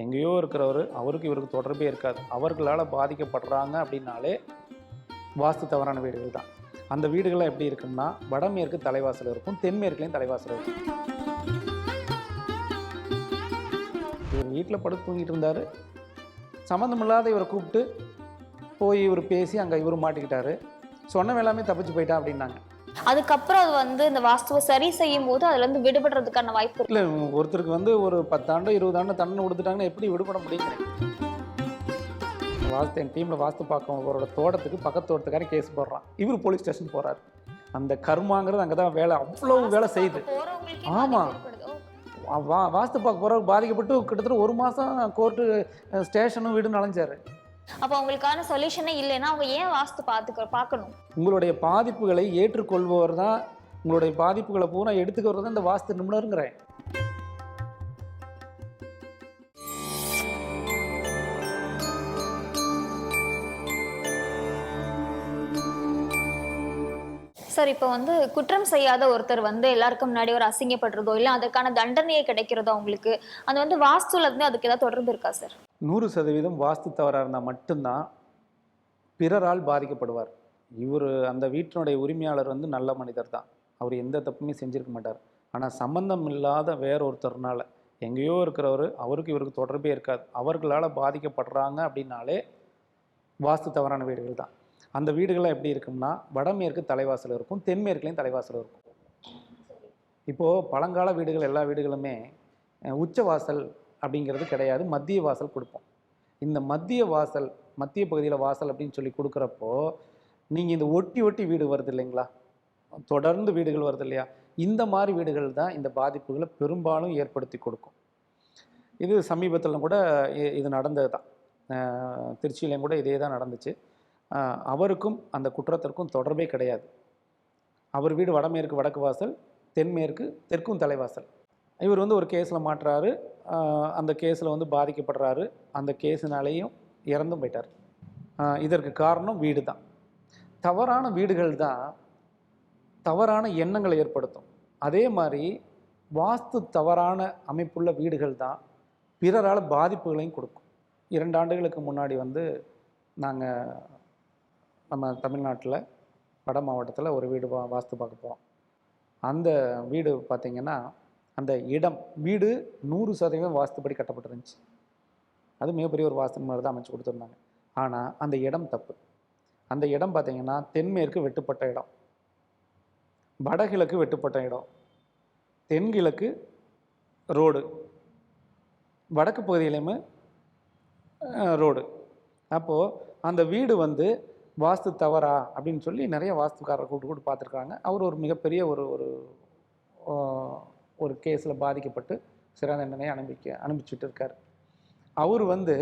எங்கேயோ இருக்கிறவர் அவருக்கு இவருக்கு தொடர்பே இருக்காது. அவர்களால் பாதிக்கப்படுறாங்க அப்படின்னாலே வாஸ்து தவறான வீடுகள் தான். அந்த வீடுகள்லாம் எப்படி இருக்கும்னா வடமேற்கு தலைவாசல் இருக்கும் தென்மேற்குலேயும் தலைவாசல் இருக்கும். இவர் வீட்டில் படுத்து தூங்கிட்டு இருந்தார். சம்மந்தமில்லாத இவரை கூப்பிட்டு போய் இவர் பேசி அங்கே இவர் மாட்டிக்கிட்டாரு. சொன்னவெல்லாமே தப்பிச்சு போயிட்டா அப்படின்னாங்க. அதுக்கப்புறம் அது வந்து இந்த வாஸ்துவை சரி செய்யும் போது அதுல இருந்து விடுபடுறதுக்கான வாய்ப்பு இல்லை ஒருத்தருக்கு வந்து ஒரு பத்தாண்டு இருபது ஆண்டு தண்டனை கொடுத்துட்டாங்கன்னா எப்படி விடுபட முடியுங்கிறேன் வாஸ்து என் டீமில் வாஸ்து பார்க்கவங்களோட தோட்டத்துக்கு பக்கத்து தோட்டத்துக்காரன் கேஸ் போடுறான். இவர் போலீஸ் ஸ்டேஷன் போகிறார் அந்த கர்மாங்கிறது அங்கே தான் வேலை அவ்வளோ வேலை செய்யுது. போறவங்களுக்கே ஆமா. பாதிப்பு ஏற்படுது. ஓ, வா- வா வாஸ்து பார்க்க போகிறவர் பாதிக்கப்பட்டு கிட்டத்தட்ட ஒரு மாதம் கோர்ட்டு ஸ்டேஷனும் வீடும் நனைஞ்சாரு அப்போ அவங்களுக்கான சொல்யூஷனே இல்லைன்னா அவங்க ஏன் வாஸ்து பார்த்துக்க பார்க்கணும்? உங்களுடைய பாதிப்புகளை ஏற்றுக்கொள்பவர் தான் உங்களுடைய பாதிப்புகளை பூரா எடுத்துக்கிறது தான் இந்த வாஸ்து நிபுணருங்கிறேன். சார் இப்போ வந்து குற்றம் செய்யாத ஒருத்தர் வந்து எல்லாருக்கும் முன்னாடி ஒரு அசிங்கப்படுறதோ இல்லை அதற்கான தண்டனையை கிடைக்கிறதோ அவங்களுக்கு அது வந்து வாஸ்துல இருந்து அதுக்கு ஏதாவது தொடர்பு இருக்கா சார் நூறு சதவீதம் வாஸ்து தவறாக இருந்தால் மட்டும்தான் பிறரால் பாதிக்கப்படுவார். இவர் அந்த வீட்டினுடைய உரிமையாளர் வந்து நல்ல மனிதர் தான். அவர் எந்த தப்புமே செஞ்சுருக்க மாட்டார். ஆனால் சம்பந்தம் இல்லாத வேற ஒருத்தர்னால எங்கேயோ இருக்கிறவர் அவருக்கு இவருக்கு தொடர்பே இருக்காது. அவர்களால் பாதிக்கப்படுறாங்க அப்படின்னாலே வாஸ்து தவறான வீடுகள் தான். அந்த வீடுகள்லாம் எப்படி இருக்கும்னா வடமேற்கு தலைவாசல் இருக்கும் தென்மேற்குலேயும் தலைவாசல் இருக்கும். இப்போது பழங்கால வீடுகள் எல்லா வீடுகளுமே உச்சவாசல் உச்ச வாசல் அப்படிங்கிறது கிடையாது. மத்திய வாசல் கொடுப்போம். இந்த மத்திய வாசல் மத்திய பகுதியில் வாசல் அப்படின்னு சொல்லி கொடுக்குறப்போ நீங்கள் இந்த ஒட்டி ஒட்டி வீடு வருது இல்லைங்களா? தொடர்ந்து வீடுகள் வருது இல்லையா? இந்த மாதிரி வீடுகள் தான் இந்த பாதிப்புகளை பெரும்பாலும் ஏற்படுத்தி கொடுக்கும். இது சமீபத்தில் கூட இது நடந்தது தான். திருச்சியிலையும் கூட இதே தான் நடந்துச்சு. அவருக்கும் அந்த குற்றத்திற்கும் தொடர்பே கிடையாது. அவர் வீடு வடமேற்கு வடக்கு வாசல் தென்மேற்கு தெற்கும் தலைவாசல். இவர் வந்து ஒரு கேஸில் மாட்டுறாரு. அந்த கேஸில் வந்து பாதிக்கப்படுறாரு. அந்த கேஸினாலேயும் இறந்தும் போயிட்டார். இதற்கு காரணம் வீடு தான் தவறான வீடுகள் தான் தவறான எண்ணங்களை ஏற்படுத்தும். அதே மாதிரி வாஸ்து தவறான அமைப்புள்ள வீடுகள் தான் பிறரால் பாதிப்புகளையும் கொடுக்கும். இரண்டு ஆண்டுகளுக்கு முன்னாடி வந்து நாங்கள் நம்ம தமிழ்நாட்டில் வட மாவட்டத்தில் ஒரு வீடு வா- வாஸ்து பார்க்க போகிறோம் அந்த வீடு பார்த்திங்கன்னா அந்த இடம் வீடு நூறு சதவீதம் வாஸ்துப்படி கட்டப்பட்டிருந்துச்சு. அது மிகப்பெரிய ஒரு வாஸ்து மாதிரி தான் அமைச்சு கொடுத்துருந்தாங்க. ஆனால் அந்த இடம் தப்பு. அந்த இடம் பார்த்திங்கன்னா தென்மேற்கு வெட்டுப்பட்ட இடம். வடகிழக்கு வெட்டுப்பட்ட இடம். தென்கிழக்கு ரோடு. வடக்கு பகுதியிலையுமே ரோடு. அப்போது அந்த வீடு வந்து வாஸ்து தவறா அப்படின்னு சொல்லி நிறைய வாஸ்துக்காரரை கூப்பிட்டு கூப்பிட்டு பார்த்துருக்காங்க. அவர் ஒரு மிகப்பெரிய ஒரு ஒரு ஒரு கேஸில் பாதிக்கப்பட்டு சிறை தண்டனையை அனுப்பிக்க அனுப்பிச்சிட்டு இருக்கார். அவர் வந்து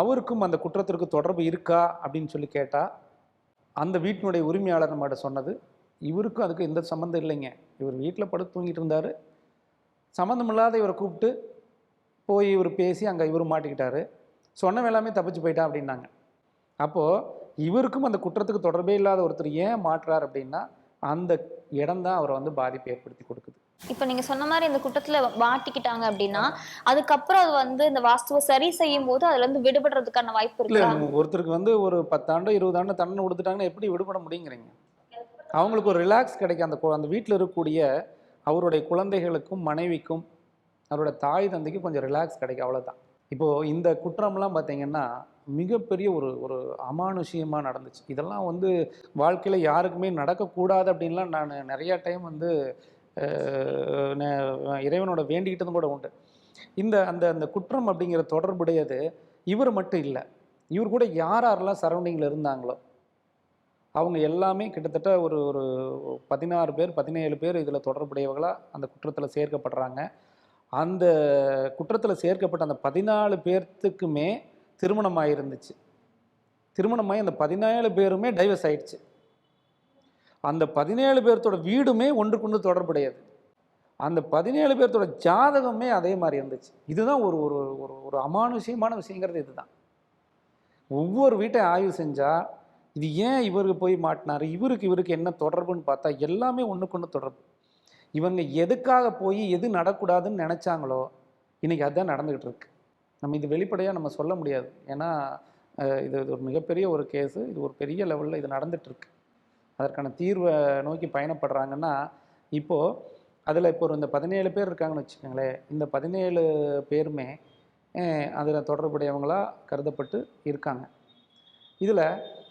அவருக்கும் அந்த குற்றத்திற்கு தொடர்பு இருக்கா அப்படின்னு சொல்லி கேட்டால் அந்த வீட்டினுடைய உரிமையாளர் நம்மகிட்ட சொன்னது இவருக்கும் அதுக்கு எந்த சம்மந்தம் இல்லைங்க. இவர் வீட்டில் படுத்து தூங்கிட்டு இருந்தார். சம்மந்தமில்லாத இவரை கூப்பிட்டு போய் இவர் பேசி அங்கே இவர் மாட்டிக்கிட்டாரு. சொன்ன எல்லாமே தப்பிச்சு போயிட்டா அப்படின்னாங்க. அப்போது இவருக்கும் அந்த குற்றத்துக்கு தொடர்பே இல்லாத ஒருத்தர் ஏன் மாட்டுறார் அப்படின்னா அந்த இடம் தான் அவரை வந்து பாதிப்பை ஏற்படுத்தி கொடுக்குது. இப்போ நீங்க சொன்ன மாதிரி இந்த குற்றத்துல மாட்டிக்கிட்டாங்க அப்படின்னா அதுக்கப்புறம் அது வந்து இந்த வாஸ்துவை சரி செய்யும் போது அதுல இருந்து விடுபடுறதுக்கான வாய்ப்பு இருக்கா? ஒருத்தருக்கு வந்து ஒரு பத்தாண்டு இருபது ஆண்டு தண்டனை கொடுத்துட்டாங்கன்னா எப்படி விடுபட முடியுங்கிறீங்க? அவங்களுக்கு ஒரு ரிலாக்ஸ் கிடைக்கும் அந்த அந்த வீட்டில் இருக்கக்கூடிய அவருடைய குழந்தைகளுக்கும் மனைவிக்கும் அவரோட தாய் தந்தைக்கும் கொஞ்சம் ரிலாக்ஸ் கிடைக்கும் அவ்வளோதான் இப்போது இந்த குற்றம்லாம் பார்த்தீங்கன்னா மிகப்பெரிய ஒரு ஒரு அமானுஷ்யமாக நடந்துச்சு. இதெல்லாம் வந்து வாழ்க்கையில் யாருக்குமே நடக்கக்கூடாது அப்படின்லாம் நான் நிறையா டைம் வந்து இறைவனோட வேண்டிக்கிட்டதும் கூட உண்டு. இந்த அந்த அந்த குற்றம் அப்படிங்கிற தொடர்புடையது இவர் மட்டும் இல்லை. இவர் கூட யார் யாரெல்லாம் சரௌண்டிங்கில் இருந்தாங்களோ அவங்க எல்லாமே கிட்டத்தட்ட ஒரு ஒரு பதினாறு பேர் பதினேழு பேர் இதில் தொடர்புடையவர்களாக அந்த குற்றத்தில் சேர்க்கப்படுறாங்க. அந்த குற்றத்தில் சேர்க்கப்பட்ட அந்த பதினாலு பேர்த்துக்குமே திருமணம் ஆயிருந்துச்சு திருமணமாகி அந்த பதினேழு பேருமே டைவர்ஸ் ஆயிடுச்சு. அந்த பதினேழு பேர்த்தோட வீடுமே ஒன்றுக்கொன்று தொடர்புடையது. அந்த பதினேழு பேர்த்தோட ஜாதகமே அதே மாதிரி இருந்துச்சு. இதுதான் ஒரு ஒரு ஒரு ஒரு அமானுஷ்யமான விஷயங்கிறது இதுதான். ஒவ்வொரு வீட்டை ஆய்வு செஞ்சால் இது ஏன் இவருக்கு போய் மாட்டினார் இவருக்கு இவருக்கு என்ன தொடர்புன்னு பார்த்தா எல்லாமே ஒன்றுக்கொன்று தொடர்பு. இவங்க எதுக்காக போய் எது நடக்கூடாதுன்னு நினச்சாங்களோ இன்றைக்கி அதுதான் நடந்துக்கிட்டு இருக்கு. நம்ம இது வெளிப்படையாக நம்ம சொல்ல முடியாது. ஏன்னா இது இது ஒரு மிகப்பெரிய ஒரு கேஸு இது ஒரு பெரிய லெவலில் இது நடந்துகிட்ருக்கு அதற்கான தீர்வை நோக்கி பயணப்படுறாங்கன்னா இப்போது அதில் இப்போ ஒரு இந்த பதினேழு பேர் இருக்காங்கன்னு வச்சுக்கோங்களேன். இந்த பதினேழு பேருமே அதில் தொடர்புடையவங்களா கருதப்பட்டு இருக்காங்க. இதில்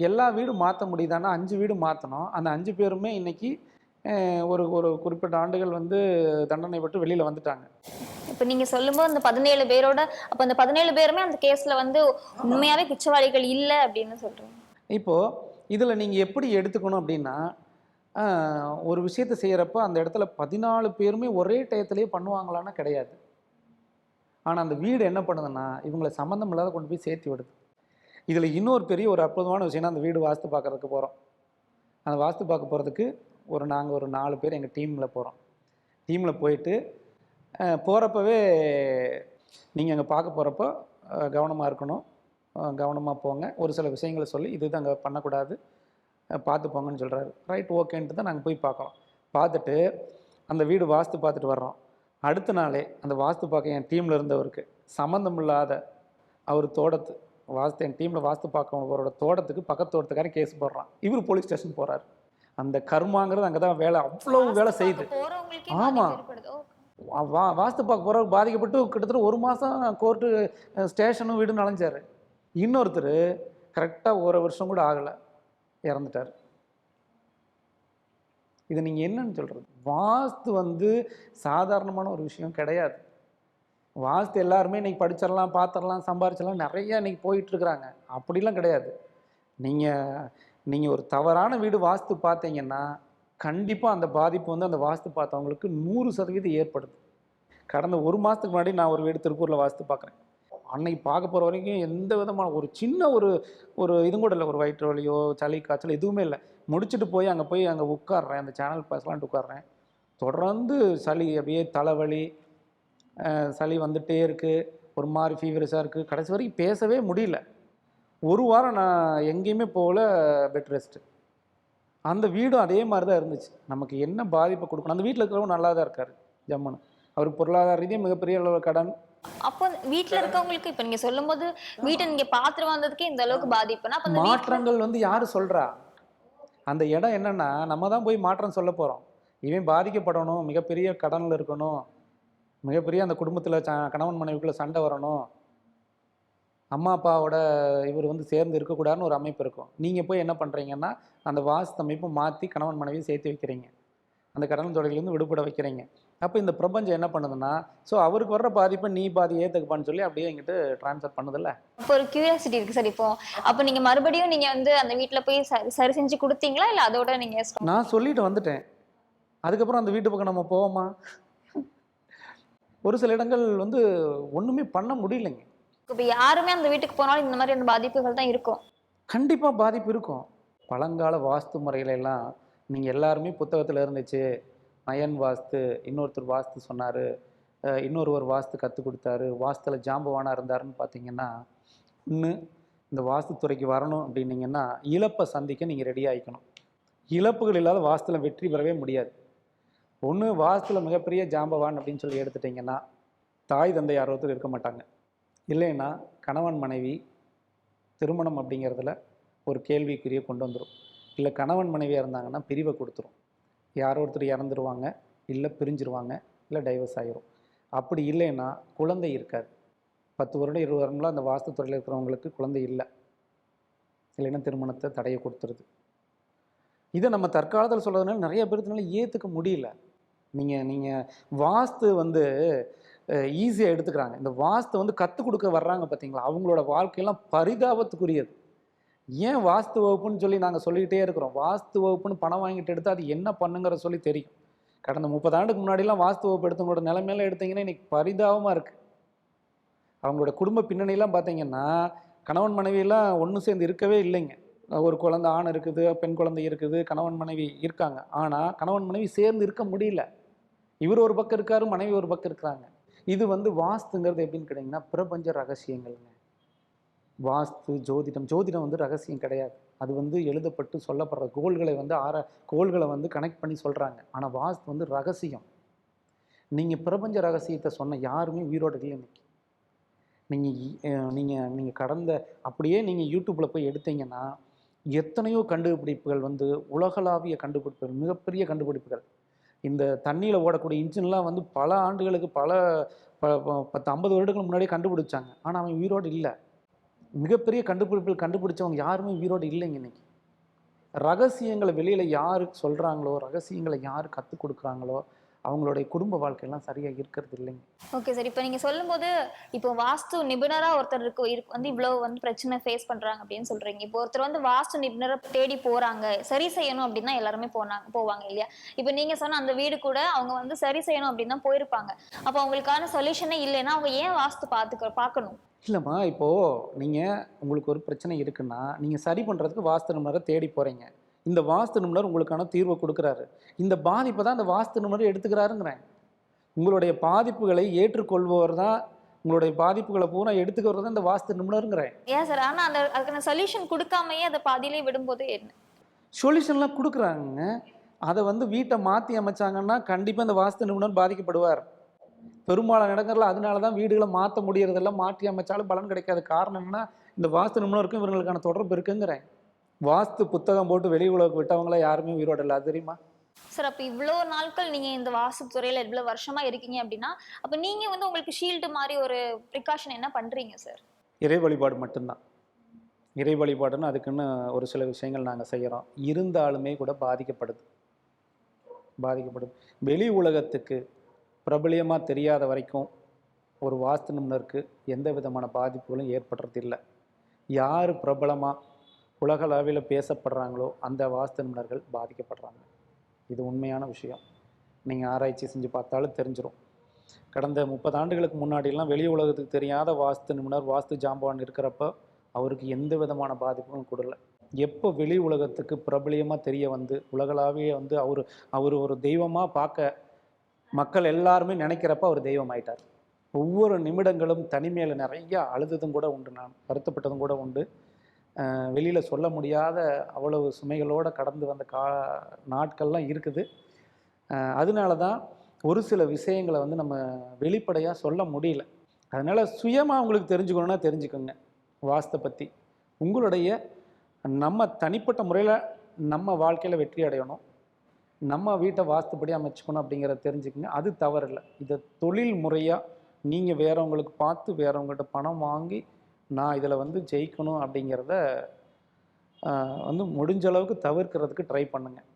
எல்லா வீடும் மாற்ற முடியுதான்னா அஞ்சு வீடு மாற்றணும் அந்த அஞ்சு பேருமே இன்னைக்கு அஹ், ஒரு ஒரு குறிப்பிட்ட ஆண்டுகள் வந்து தண்டனை பட்டு வெளியில் வந்துட்டாங்க. இப்ப நீங்க சொல்லும்போது அந்த பதினேழு பேரோட அப்ப அந்த பதினேழு பேருமே அந்த கேஸ்ல வந்து உண்மையாவே குற்றவாளிகள் இல்ல அப்படின்னு சொல்றீங்க. இப்போது இதில் நீங்கள் எப்படி எடுத்துக்கணும் அப்படின்னா ஒரு விஷயத்தை செய்கிறப்ப அந்த இடத்துல பதினாலு பேருமே ஒரே டயத்துலேயே பண்ணுவாங்களான்னா கிடையாது. ஆனால் அந்த வீடு என்ன பண்ணுதுன்னா இவங்களை சம்மந்தம் இல்லாத கொண்டு போய் சேர்த்து விடுது. இதில் இன்னொரு பெரிய ஒரு அற்புதமான விஷயம்னா அந்த வீடு வாஸ்து பார்க்கறதுக்கு போகிறோம். அந்த வாஸ்து பார்க்க போகிறதுக்கு ஒரு நாங்கள் ஒரு நாலு பேர் எங்கள் டீமில் போகிறோம். டீமில் போயிட்டு போகிறப்பவே நீங்கள் அங்கே பார்க்க போகிறப்போ கவனமாக இருக்கணும். கவனமாக போங்க. ஒரு சில விஷயங்களை சொல்லி இது அங்கே பண்ணக்கூடாது. பார்த்து போங்கன்னு சொல்கிறாரு ரைட் ஓகேன்ட்டு தான் நாங்கள் போய் பார்க்குறோம். பார்த்துட்டு அந்த வீடு வாஸ்து பார்த்துட்டு வர்றோம். அடுத்த நாளே அந்த வாஸ்து பார்க்க என் டீமில் இருந்தவருக்கு சம்மந்தம் இல்லாத அவர் தோட்டத்து வாஸ்து என் டீமில் வாஸ்து பார்க்க அவரோட தோட்டத்துக்கு பக்கத்து தோட்டத்துக்காரன் கேஸ் போடுறான். இவர் போலீஸ் ஸ்டேஷன் போகிறார் அந்த கர்மாங்கிறது அங்கே தான் வேலை அவ்வளோ வேலை செய்யுது. போறவங்களுக்கே ஆமா. பாதிப்பு ஏற்படுது. ஓ, வா- வாஸ்து பார்க்க போகிறவர் பாதிக்கப்பட்டு கிட்டத்தட்ட ஒரு மாதம் கோர்ட்டு ஸ்டேஷனும் வீடும் அலைஞ்சார் இன்னொருத்தர் கரெக்டாக ஒரு வருஷம் கூட ஆகலை. இறந்துட்டார். இது நீங்கள் என்னன்னு சொல்கிறது வாஸ்து வந்து சாதாரணமான ஒரு விஷயம் கிடையாது. வாஸ்து எல்லாருமே இன்றைக்கி படிச்சிடலாம் பார்த்துடலாம் சம்பாரிச்சிடலாம் நிறையா இன்னைக்கு போயிட்டுருக்குறாங்க. அப்படிலாம் கிடையாது. நீங்கள் நீங்கள் ஒரு தவறான வீடு வாஸ்து பார்த்தீங்கன்னா கண்டிப்பாக அந்த பாதிப்பு வந்து அந்த வாஸ்து பார்த்தவங்களுக்கு நூறு சதவீதம் ஏற்படுது. கடந்த ஒரு மாதத்துக்கு முன்னாடி நான் ஒரு வீடு திருப்பூரில் வாஸ்து பார்க்குறேன். அன்னை பார்க்க போகிற வரைக்கும் எந்த விதமான ஒரு சின்ன ஒரு ஒரு இதுவும் கூட இல்லை. ஒரு வயிற்று வலியோ சளி காய்ச்சல் எதுவுமே இல்லை. முடிச்சுட்டு போய் அங்கே போய் அங்கே உட்காடுறேன் அந்த சேனல் பேசலான்ட்டு உட்காடுறேன் தொடர்ந்து சளி அப்படியே தலைவலி சளி வந்துகிட்டே இருக்குது ஒரு மாதிரி ஃபீவரஸாக இருக்குது கடைசி வரைக்கும் பேசவே முடியல. ஒரு வாரம் நான் எங்கேயுமே போகல பெட் ரெஸ்ட்டு அந்த வீடும் அதே மாதிரி தான் இருந்துச்சு. நமக்கு என்ன பாதிப்பை கொடுக்கணும்? அந்த வீட்டில் இருக்கிறவங்க நல்லா தான் இருக்கார். ஜம்முன்னு. அவர் பொருளாதார ரீதியாக மிகப்பெரிய அளவு கடன் அப்போ வீட்டுல இருக்கவங்களுக்கு இப்ப நீங்க சொல்லும் போது வீட்டை நீங்க பாத்துட்டு வந்ததுக்கே இந்த அளவுக்கு பாதிப்புனா அப்ப மாற்றங்கள் வந்து யாரு சொல்றா? அந்த இடம் என்னன்னா நம்ம தான் போய் மாற்றம் சொல்ல போறோம். இவன் பாதிக்கப்படணும் மிகப்பெரிய கடனில் இருக்கணும் மிகப்பெரிய அந்த குடும்பத்தில் ச கணவன் மனைவிக்குள்ள சண்டை வரணும். அம்மா அப்பாவோட இவர் வந்து சேர்ந்து இருக்கக்கூடாதுன்னு ஒரு அமைப்பு இருக்கும். நீங்கள் போய் என்ன பண்ணுறீங்கன்னா அந்த வாஸ்து அமைப்பு மாற்றி கணவன் மனைவியை சேர்த்து வைக்கிறீங்க. அந்த கடன் தொழிலேருந்து விடுபட வைக்கிறீங்க. அப்போ இந்த பிரபஞ்சம் என்ன பண்ணுதுன்னா ஸோ அவருக்கு வர்ற பாதிப்பை நீ பாதி ஏற்றுக்குப்பான்னு சொல்லி அப்படியே எங்கிட்ட ட்ரான்ஸ்ஃபர் பண்ணுதில்ல. இப்போ ஒரு கியூரியாசிட்டி இருக்கு சார் இப்போ. அப்ப நீங்க மறுபடியும் நீங்க வந்து அந்த வீட்ல போய் சரி சரி செஞ்சு கொடுத்தீங்களா? இல்ல அதோட நீங்க stop- நான் சொல்லிட்டு வந்துட்டேன். அதுக்கப்புறம் அந்த வீட்டு பக்கம் நம்ம போவோமா? ஒரு சில இடங்கள் வந்து ஒன்றுமே பண்ண முடியலைங்க. இப்ப யாருமே அந்த வீட்டுக்கு போனாலும் இந்த மாதிரியான பாதிப்புகள் தான் இருக்கும். கண்டிப்பாக பாதிப்பு இருக்கும். பழங்கால வாஸ்து முறையில எல்லாம் நீங்கள் எல்லாருமே புத்தகத்தில் இருந்துச்சு. மயன் வாஸ்து இன்னொருத்தர் வாஸ்து சொன்னார். இன்னொருவர் வாஸ்து கற்றுக் கொடுத்தாரு. வாஸ்துல ஜாம்பவானாக இருந்தாருன்னு பார்த்தீங்கன்னா ஒன்று இந்த வாஸ்துத்துறைக்கு வரணும் அப்படின்னீங்கன்னா இழப்பை சந்திக்க நீங்கள் ரெடி ஆகிக்கணும் இழப்புகள் இல்லாத வாஸ்துல வெற்றி பெறவே முடியாது. ஒன்று வாஸ்துல மிகப்பெரிய ஜாம்பவான் அப்படின்னு சொல்லி எடுத்துட்டிங்கன்னா தாய் தந்தை யாரோத்தர் இருக்க மாட்டாங்க. இல்லைன்னா கணவன் மனைவி திருமணம் அப்படிங்கிறதுல ஒரு கேள்விக்குரிய கொண்டு வந்துடும் இல்லை கணவன் மனைவியாக இருந்தாங்கன்னா பிரிவை கொடுத்துரும். யாரோ ஒருத்தர் இறந்துருவாங்க இல்லை பிரிஞ்சிருவாங்க இல்லை டைவர்ஸ் ஆகிரும் அப்படி இல்லைன்னா குழந்தை இருக்காது. பத்து வருடம் இருபது வருடம்லாம் அந்த வாஸ்துத்துறையில் இருக்கிறவங்களுக்கு குழந்தை இல்லை. இல்லைன்னா திருமணத்தை தடையை கொடுத்துருது. இதை நம்ம தற்காலத்தில் சொல்கிறதுனால நிறைய பேருத்தினால ஏற்றுக்க முடியல. நீங்கள் நீங்கள் வாஸ்து வந்து ஈஸியாக எடுத்துக்கிறாங்க. இந்த வாஸ்து வந்து கற்றுக் கொடுக்க வர்றாங்க பார்த்தீங்களா அவங்களோட வாழ்க்கையெல்லாம் பரிதாபத்துக்குரியது. ஏன் வாஸ்து வகுப்புன்னு சொல்லி நாங்கள் சொல்லிக்கிட்டே இருக்கிறோம். வாஸ்து வகுப்புன்னு பணம் வாங்கிட்டு எடுத்து அது என்ன பண்ணுங்கிற சொல்லி தெரியும். கடந்த முப்பது ஆண்டுக்கு முன்னாடிலாம் வாஸ்து வகுப்பு எடுத்தவங்களோட நிலைமையில எடுத்தீங்கன்னா இன்னைக்கு பரிதாபமாக இருக்குது அவங்களோட குடும்ப பின்னணியெல்லாம் பார்த்தீங்கன்னா கணவன் மனைவியெல்லாம் ஒன்று சேர்ந்து இருக்கவே இல்லைங்க. ஒரு குழந்தை ஆண் இருக்குது பெண் குழந்தை இருக்குது கணவன் மனைவி இருக்காங்க. ஆனால் கணவன் மனைவி சேர்ந்து இருக்க முடியல. இவர் ஒரு பக்கம் இருக்காரு மனைவி ஒரு பக்கம் இருக்கிறாங்க. இது வந்து வாஸ்துங்கிறது எப்படின்னு கேட்டிங்கன்னா பிரபஞ்ச ரகசியங்கள்ங்க. வாஸ்து ஜோதிடம். ஜோதிடம் வந்து ரகசியம் கிடையாது. அது வந்து எழுதப்பட்டு சொல்லப்படுற கோள்களை வந்து ஆற கோள்களை வந்து கனெக்ட் பண்ணி சொல்கிறாங்க ஆனால் வாஸ்து வந்து ரகசியம். நீங்கள் பிரபஞ்ச ரகசியத்தை சொன்ன யாருமே உயிரோட இல்லை இன்னைக்கு. நீங்கள் நீங்கள் நீங்கள் கடந்த அப்படியே நீங்கள் யூடியூப்பில் போய் எடுத்தீங்கன்னா எத்தனையோ கண்டுபிடிப்புகள் வந்து உலகளாவிய கண்டுபிடிப்புகள் மிகப்பெரிய கண்டுபிடிப்புகள். இந்த தண்ணியில் ஓடக்கூடிய இன்ஜின்லாம் வந்து பல ஆண்டுகளுக்கு பல ப- ப- பத்து ஐம்பது வருடங்களுக்கு முன்னாடியே கண்டுபிடிச்சாங்க. ஆனால் அவன் உயிரோடு இல்லை. மிகப்பெரிய கண்டுபிடிப்புகள் கண்டுபிடிச்சவங்க யாருமே உயிரோடு இல்லைங்க இன்னைக்கு. ரகசியங்களை வெளியில் யார் சொல்கிறாங்களோ ரகசியங்களை யார் கற்றுக் கொடுக்குறாங்களோ அவங்களுடைய குடும்ப வாழ்க்கையெல்லாம் சரியாக இருக்கிறது இல்லைங்க ஓகே சார் இப்போ நீங்க சொல்லும்போது இப்போ வாஸ்து நிபுணரா ஒருத்தர் இருக்கு வந்து இவ்வளவு வந்து பிரச்சனை ஃபேஸ் பண்றாங்க அப்படின்னு சொல்றீங்க. இப்போ ஒருத்தர் வந்து வாஸ்து நிபுணரை தேடி போறாங்க சரி செய்யணும் அப்படின்னு எல்லாருமே போனாங்க போவாங்க இல்லையா? இப்போ நீங்க சொன்ன அந்த வீடு கூட அவங்க வந்து சரி செய்யணும் அப்படின்னு தான் போயிருப்பாங்க. அப்போ அவங்களுக்கான சொல்யூஷனே இல்லைன்னா அவங்க ஏன் வாஸ்து பார்த்துக்க பார்க்கணும் இல்லைம்மா இப்போது நீங்கள் உங்களுக்கு ஒரு பிரச்சனை இருக்குன்னா நீங்கள் சரி பண்ணுறதுக்கு வாஸ்து நிபுணரை தேடி போகிறீங்க இந்த வாஸ்து நிபுணர் உங்களுக்கான தீர்வை கொடுக்குறாரு. இந்த பாதிப்பை தான் அந்த வாஸ்து நிபுணர் எடுத்துக்கிறாருங்கிறேன். உங்களுடைய பாதிப்புகளை ஏற்றுக்கொள்பவர் தான் உங்களுடைய பாதிப்புகளை பூரா எடுத்துக்கிறது தான் இந்த வாஸ்து நிபுணருங்கிறேன். ஏன் சார்? ஆனா அந்த அதுக்கான சொல்யூஷன் கொடுக்காமயே அதை பாதியிலே விடும்போது என்ன? சொல்யூஷன்லாம் கொடுக்குறாங்க அதை வந்து வீட்டை மாற்றி அமைச்சாங்கன்னா கண்டிப்பாக இந்த வாஸ்து நிபுணர் பாதிக்கப்படுவார். பெரும்பாலான இடங்கள்ல அதனால தான் வீடுகளை மாற்ற முடியறதெல்லாம் மாற்றி அமைச்சாலும் பலன் கிடைக்காத காரணம் இந்த வாஸ்து நிபுணருக்கும் இவங்களுக்கான தொடர்பு இருக்குங்கிறேன். வாஸ்து புத்தகம் போட்டு வெளி உலகம் விட்டவங்கள யாருமே உயிரோட இல்லை. அது தெரியுமா? சார் அப்ப இவ்வளோ நாட்கள் நீங்க இந்த வாஸ்து துறையில இவ்வளவு வருஷமா இருக்கீங்க அப்படின்னா அப்ப நீங்க வந்து உங்களுக்கு ஷீல்டு மாதிரி ஒரு ப்ரிகாஷன் என்ன பண்றீங்க சார் இறை வழிபாடு மட்டும்தான். இறை வழிபாடுன்னு அதுக்குன்னு ஒரு சில விஷயங்கள் நாங்கள் செய்கிறோம் இருந்தாலுமே கூட பாதிக்கப்படுது. பாதிக்கப்படுது. வெளி உலகத்துக்கு பிரபலியமாக தெரியாத வரைக்கும் ஒரு வாஸ்து நிபுணருக்கு எந்த விதமான பாதிப்புகளும் ஏற்படுறதில்லை. யார் பிரபலமாக உலகளவில் பேசப்படுறாங்களோ அந்த வாஸ்து நிபுணர்கள் பாதிக்கப்படுறாங்க. இது உண்மையான விஷயம். நீங்கள் ஆராய்ச்சி செஞ்சு பார்த்தாலும் தெரிஞ்சிடும் கடந்த முப்பது ஆண்டுகளுக்கு முன்னாடிலாம் வெளி உலகத்துக்கு தெரியாத வாஸ்து நிபுணர் வாஸ்து ஜாம்பவான் இருக்கிறப்ப அவருக்கு எந்த விதமான பாதிப்பும் கொடுல. எப்போ வெளி உலகத்துக்கு பிரபலியமாக தெரிய வந்து உலகளாவிய வந்து அவர் அவர் ஒரு தெய்வமாக பார்க்க மக்கள் எல்லாருமே நினைக்கிறப்ப அவர் தெய்வம் ஆயிட்டார் ஒவ்வொரு நிமிடங்களும் தனிமையில் நிறைய அழுததும் கூட உண்டு நான் வருத்தப்பட்டதும் கூட உண்டு. வெளியில் சொல்ல முடியாத அவ்வளவு சுமைகளோடு கடந்து வந்த கா நாட்கள்லாம் இருக்குது. அதனால தான் ஒரு சில விஷயங்களை வந்து நம்ம வெளிப்படையாக சொல்ல முடியல. அதனால் சுயமாக உங்களுக்கு தெரிஞ்சுக்கணுன்னா தெரிஞ்சுக்கோங்க. வாஸ்தை பற்றி உங்களுடைய நம்ம தனிப்பட்ட முறையில் நம்ம வாழ்க்கையில் வெற்றி அடையணும். நம்ம வீட்டை வாஸ்துப்படி அமைச்சுக்கணும் அப்படிங்கிறத தெரிஞ்சுக்கங்க. அது தவறில்லை. இதை தொழில் முறையாக நீங்கள் வேறவங்களுக்கு பார்த்து வேறவங்கள்ட்ட பணம் வாங்கி நான் இதில் வந்து ஜெயிக்கணும் அப்படிங்கிறத வந்து முடிஞ்ச அளவுக்கு தவிர்க்கிறதுக்கு ட்ரை பண்ணுங்கள்